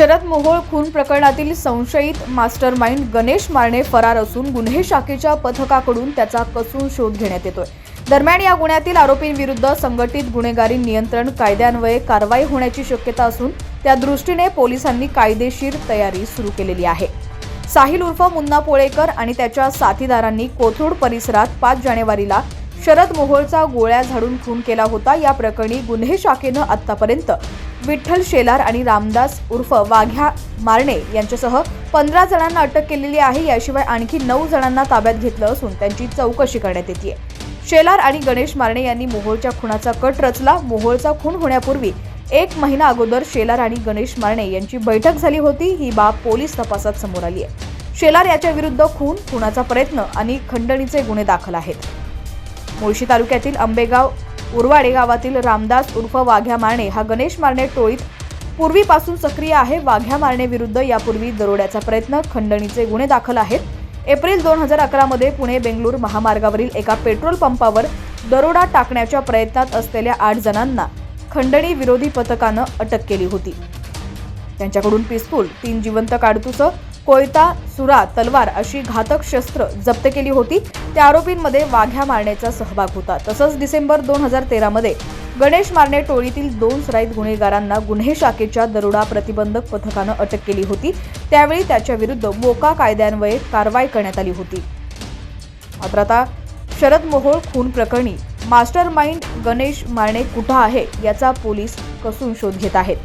शरद मोहोळ खून प्रकरणातील संशयित मास्टर माइंड गणेश मारणे फरार असून गुन्हे शाखेच्या पथकाकडून त्याचा कसून शोध घेण्यात येतोय. दरम्यान या गुन्ह्यातील आरोपींविरुद्ध संघटित गुन्हेगारी नियंत्रण कायद्यान्वये कारवाई होण्याची शक्यता असून त्या दृष्टीने पोलिसांनी कायदेशीर तयारी सुरू केलेली आहे. साहिल उर्फ मुन्ना पोळेकर आणि त्याच्या साथीदारांनी कोथरूड परिसरात पाच जानेवारीला शरद मोहोळचा गोळ्या झाडून खून केला होता. या प्रकरणी गुन्हे शाखेनं आतापर्यंत विठ्ठल शेलार आणि रामदास उर्फ वाघ्या मारणे यांच्यासह पंधरा जणांना अटक केलेली आहे. याशिवाय आणखी नऊ जणांना ताब्यात घेतलं असून त्यांची चौकशी करण्यात येते शेलार आणि गणेश मारणे यांनी मोहोळच्या खुनाचा कट रचला. मोहोळचा खून होण्यापूर्वी एक महिना अगोदर शेलार आणि गणेश मारणे यांची बैठक झाली होती. ही बाब पोलीस तपासात समोर आली आहे. शेलार याच्या विरुद्ध खून खुनाचा प्रयत्न आणि खंडणीचे गुन्हे दाखल आहेत. मुळशी तालुक्यातील आंबेगाव उरवाडे गावातील रामदास उर्फ वाघ्या मारणे हा गणेश मारणे टोळीत पूर्वीपासून सक्रिय आहे. वाघ्या मारणे विरुद्ध यापूर्वी दरोड्याचा प्रयत्न खंडणीचे गुन्हे दाखल आहेत. एप्रिल दोन हजार अकरामध्ये पुणे बेंगलूर महामार्गावरील एका पेट्रोल पंपावर दरोडा टाकण्याच्या प्रयत्नात असलेल्या आठ जणांना खंडणी विरोधी पथकानं अटक केली होती. त्यांच्याकडून पिस्तूल तीन जिवंत काडतुसं कोयता सुरा तलवार अशी घातक शस्त्र जप्त केली होती. त्या आरोपींमध्ये वाघ्या मारण्याचा सहभाग होता. तसंच डिसेंबर दोन हजार तेरामध्ये गणेश मारणे टोळीतील दोन सराईत गुन्हेगारांना गुन्हे शाखेच्या दरोडा प्रतिबंधक पथकानं अटक केली होती. त्यावेळी त्याच्या विरुद्ध मोका कायद्यान्वये कारवाई करण्यात आली होती. मात्र आता शरद मोहोळ खून प्रकरणी मास्टर माइंड गणेश मारणे कुठं आहे याचा पोलीस कसून शोध घेत आहेत.